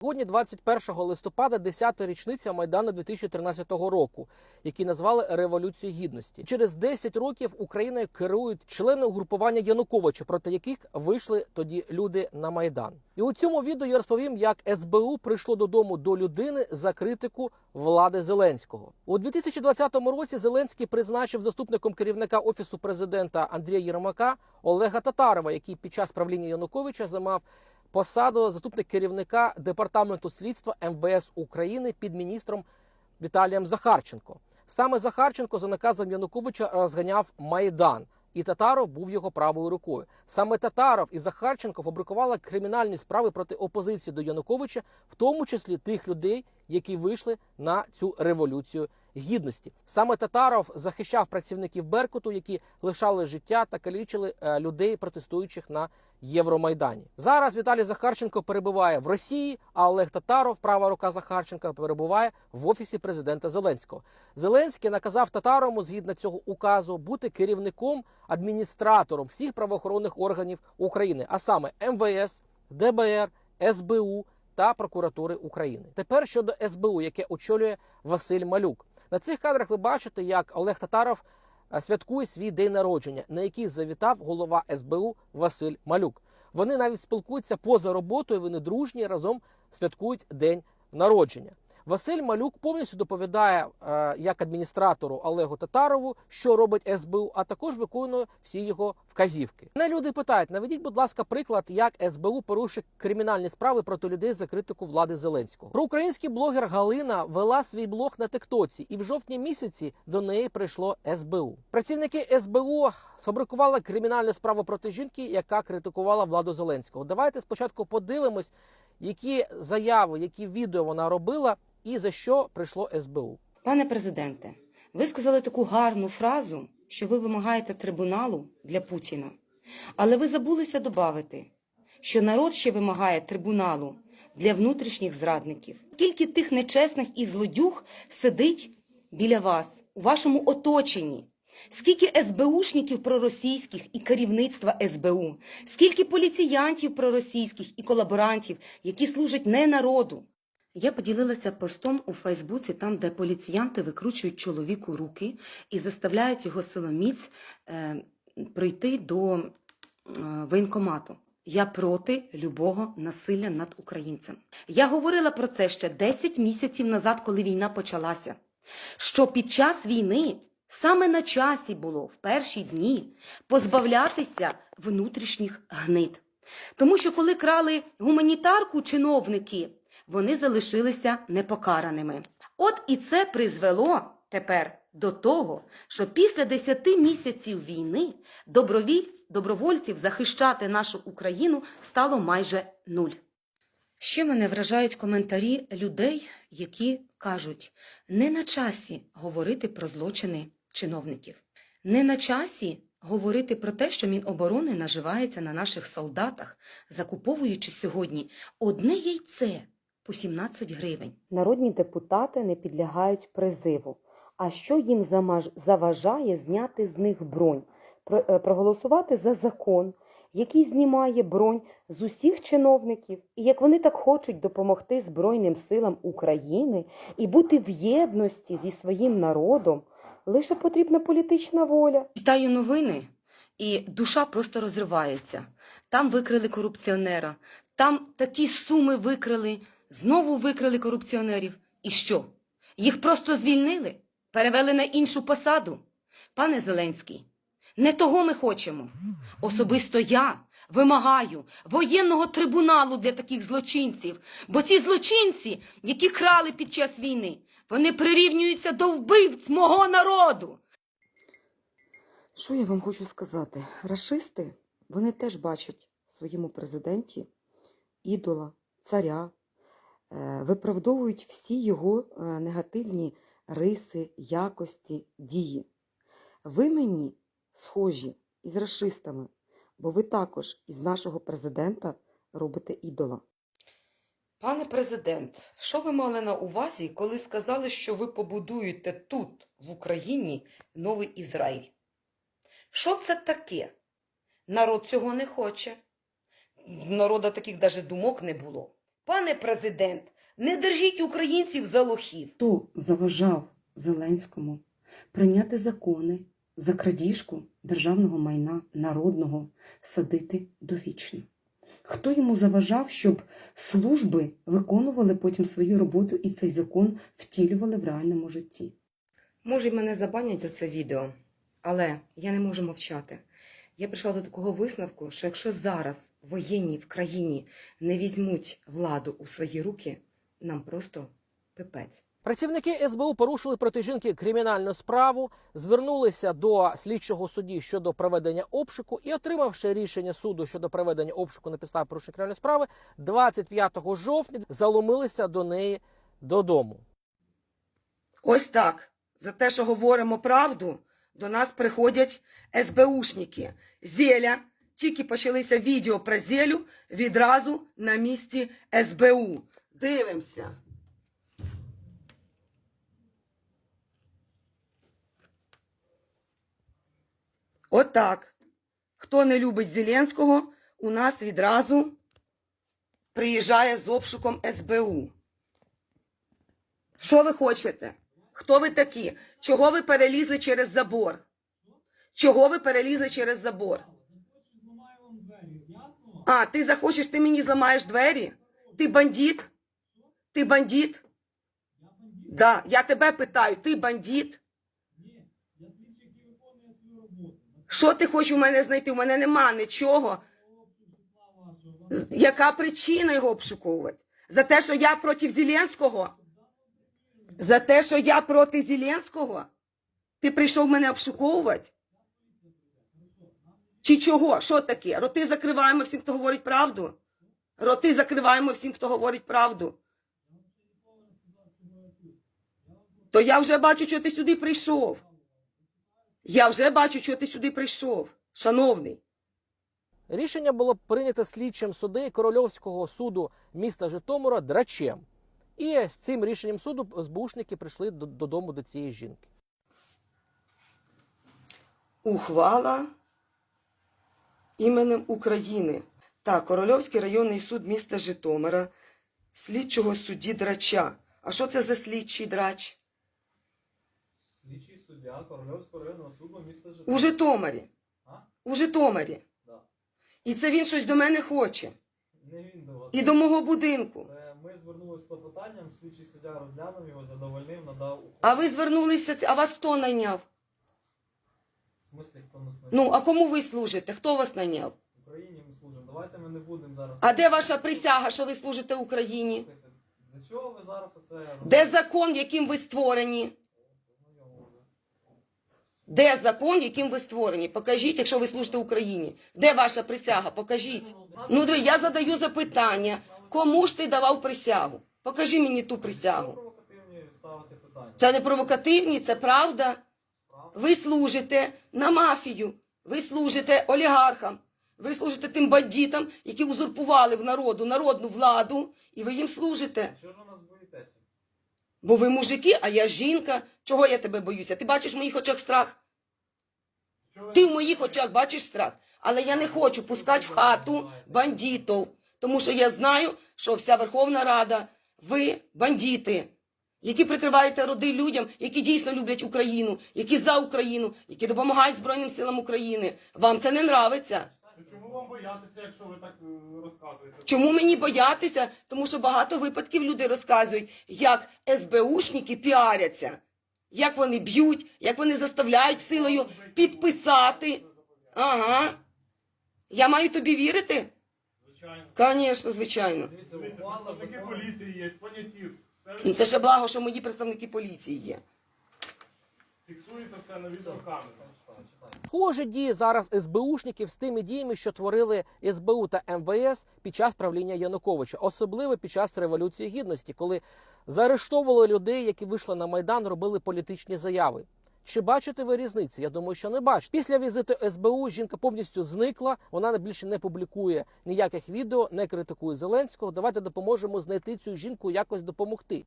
Сьогодні, 21 листопада, 10-та річниця Майдану 2013 року, який назвали Революцією Гідності. Через 10 років Україною керують члени угрупування Януковича, проти яких вийшли тоді люди на майдан. І у цьому відео я розповім, як СБУ прийшло додому до людини за критику влади Зеленського. У 2020 році Зеленський призначив заступником керівника офісу президента Андрія Єрмака Олега Татарова, який під час правління Януковича займав посаду заступник керівника департаменту слідства МВС України під міністром Віталієм Захарченко. Саме Захарченко за наказом Януковича розганяв майдан. І Татаров був його правою рукою. Саме Татаров і Захарченко фабрикували кримінальні справи проти опозиції до Януковича, в тому числі тих людей, які вийшли на цю революцію гідності. Саме Татаров захищав працівників Беркуту, які лишали життя та калічили е, людей, протестуючих на Євромайдані. Зараз Віталій Захарченко перебуває в Росії, а Олег Татаров, права рука Захарченка, перебуває в офісі президента Зеленського. Зеленський наказав Татарову, згідно цього указу, бути керівником адміністратором всіх правоохоронних органів України, а саме МВС, ДБР, СБУ та прокуратури України. Тепер щодо СБУ, яке очолює Василь Малюк. На цих кадрах ви бачите, як Олег Татаров е, святкує свій день народження, на який завітав голова СБУ Василь Малюк. Вони навіть спілкуються поза роботою. Вони дружні разом святкують день народження. Василь Малюк повністю доповідає е, як адміністратору Олегу Татарову, що робить СБУ, а також виконує всі його вказівки. Мене люди питають: наведіть, будь ласка, приклад, як СБУ порушує кримінальні справи проти людей за критику влади Зеленського. Проукраїнський блогер Галина вела свій блог на Тиктоці, і в жовтні місяці до неї прийшло СБУ. Працівники СБУ сфабрикували кримінальну справу проти жінки, яка критикувала владу Зеленського. Давайте спочатку подивимось, які заяви, які відео вона робила, і за що прийшло СБУ. Пане президенте, ви сказали таку гарну фразу, що ви вимагаєте трибуналу для Путіна. Але ви забулися додати, що народ ще вимагає трибуналу для внутрішніх зрадників. Скільки тих нечесних і злодюг сидить біля вас, у вашому оточенні? Скільки СБУшників проросійських і керівництва СБУ? Скільки поліціянтів проросійських і колаборантів, які служать не народу? Я поділилася постом у Фейсбуці, там, де поліціянти викручують чоловіку руки і заставляють його силоміць е, прийти до е, воєнкомату. Я проти любого насилля над українцем. Я говорила про це ще 10 місяців назад, коли війна почалася. Що під час війни саме на часі було в перші дні позбавлятися внутрішніх гнид. Тому що коли крали гуманітарку чиновники, вони залишилися непокараними. От і це призвело тепер до того, що після 10 місяців війни добровольців захищати нашу Україну стало майже нуль. Ще мене вражають коментарі людей, які кажуть, не на часі говорити про злочини чиновників, не на часі говорити про те, що Міноборони наживається на наших солдатах, закуповуючи сьогодні одне яйце по 17 гривень. Народні депутати не підлягають призиву. А що їм заважає зняти з них бронь? Е, Проголосувати за закон, який знімає бронь з усіх чиновників. І як вони так хочуть допомогти Збройним силам України і бути в єдності зі своїм народом, лише потрібна політична воля. Читаю новини, і душа просто розривається. Там викрили корупціонера, там такі суми викрили, знову викрили корупціонерів. І що? Їх просто звільнили, перевели на іншу посаду. Пане Зеленський, не того ми хочемо. Особисто я вимагаю воєнного трибуналу для таких злочинців, бо ці злочинці, які крали під час війни, вони прирівнюються до вбивць мого народу. Що я вам хочу сказати? Рашисти, вони теж бачать своєму президенті ідола, царя, виправдовують всі його е, негативні риси, якості, дії. Ви мені схожі із рашистами, бо ви також із нашого президента робите ідола. Пане президент, що ви мали на увазі, коли сказали, що ви побудуєте тут, в Україні, новий Ізраїль? Що це таке? Народ цього не хоче. Народа таких даже думок не було. Пане президент, не держіть українців за лохів. Хто заважав Зеленському прийняти закони за крадіжку державного майна народного садити довічно? Хто йому заважав, щоб служби виконували потім свою роботу і цей закон втілювали в реальному житті? Може, мене забанять за це відео, але я не можу мовчати. Я прийшла до такого висновку, що якщо зараз воєнні в країні не візьмуть владу у свої руки, нам просто пипець. Працівники СБУ порушили проти жінки кримінальну справу, звернулися до слідчого судді щодо проведення обшуку і, отримавши рішення суду щодо проведення обшуку на підставі порушення кримінальної справи, 25 жовтня заломилися до неї додому. Ось так. За те, що говоримо правду, до нас приходять СБУшники. Зеля, тільки почалися відео про зелю, відразу на місці СБУ. Дивимося. Отак. Хто не любить Зеленського, у нас відразу приїжджає з обшуком СБУ. Що ви хочете? Хто ви такі? Чого ви перелізли через забор? Чого ви перелізли через забор? А, ти захочеш, ти мені зламаєш двері? Ти бандит? Ти бандит? Да, я тебе питаю, ти бандит? Що ти хочеш у мене знайти? У мене нема нічого. Яка причина його обшуковувати? За те, що я проти Зеленського? За те, що я проти Зеленського? Ти прийшов мене обшуковувати? Чи чого? Що таке? Роти закриваємо всім, хто говорить правду? Роти закриваємо всім, хто говорить правду. То я вже бачу, що ти сюди прийшов. Я вже бачу, що ти сюди прийшов, шановний. Рішення було прийнято слідчим суддею Корольовського суду міста Житомира Драчем. І з цим рішенням суду СБУшники прийшли додому до цієї жінки. Ухвала іменем України. Так, Корольовський районний суд міста Житомира, слідчого судді Драча. А що це за слідчий драч? Слідчий суддя Корольовського районного суду міста Житомир. У Житомирі. А? У Житомирі. Да. І це він щось до мене хоче. Не він до вас. І до мого будинку. Це ми звернулися з клопотанням, слідчий суддя розглянув його, задовольнив, надав ухвалу. А ви звернулися, а вас хто найняв? В смислі, хто нас не Ну, а кому ви служите? Хто вас найняв? В Україні ми служимо. Давайте ми не будемо зараз... А де ваша присяга, що ви служите Україні? Слухайте, Для чого ви зараз оце? Де закон, яким ви створені? Де закон, яким ви створені? Покажіть, якщо ви служите Україні. Де ваша присяга? Покажіть. Ну, диви, я задаю запитання. Кому ж ти давав присягу? Покажи мені ту присягу. Це не провокативні, це правда. Правда? Ви служите на мафію, ви служите олігархам, ви служите тим бандитам, які узурпували в народу народну владу, і ви їм служите. Чого ж ви нас боїтеся? Бо ви мужики, а я жінка. Чого я тебе боюся? Ти бачиш в моїх очах страх? Ти в моїх очах бачиш страх. Але я не хочу пускати в хату бандитів, тому що я знаю, що вся Верховна Рада, ви бандити, які прикриваєте роди людям, які дійсно люблять Україну, які за Україну, які допомагають Збройним силам України. Вам це не нравиться. Ну, Чому вам боятися, якщо ви так е, розказуєте? Чому мені боятися? Тому що багато випадків люди розказують, як СБУшники піаряться, як вони б'ють, як вони заставляють силою підписати. Ага. Я маю тобі вірити? Звичайно. Звісно, звичайно. Представники поліції є, поняті, все Ну, Це ще благо, що мої представники поліції є. фіксується все на читай. Схожі дії зараз СБУшників з тими діями, що творили СБУ та МВС під час правління Януковича, особливо під час революції гідності, коли заарештовували людей, які вийшли на майдан, робили політичні заяви. Чи бачите ви різницю? Я думаю, що не бачите. Після візиту СБУ жінка повністю зникла. Вона більше не публікує ніяких відео, не критикує Зеленського. Давайте допоможемо знайти цю жінку, якось допомогти.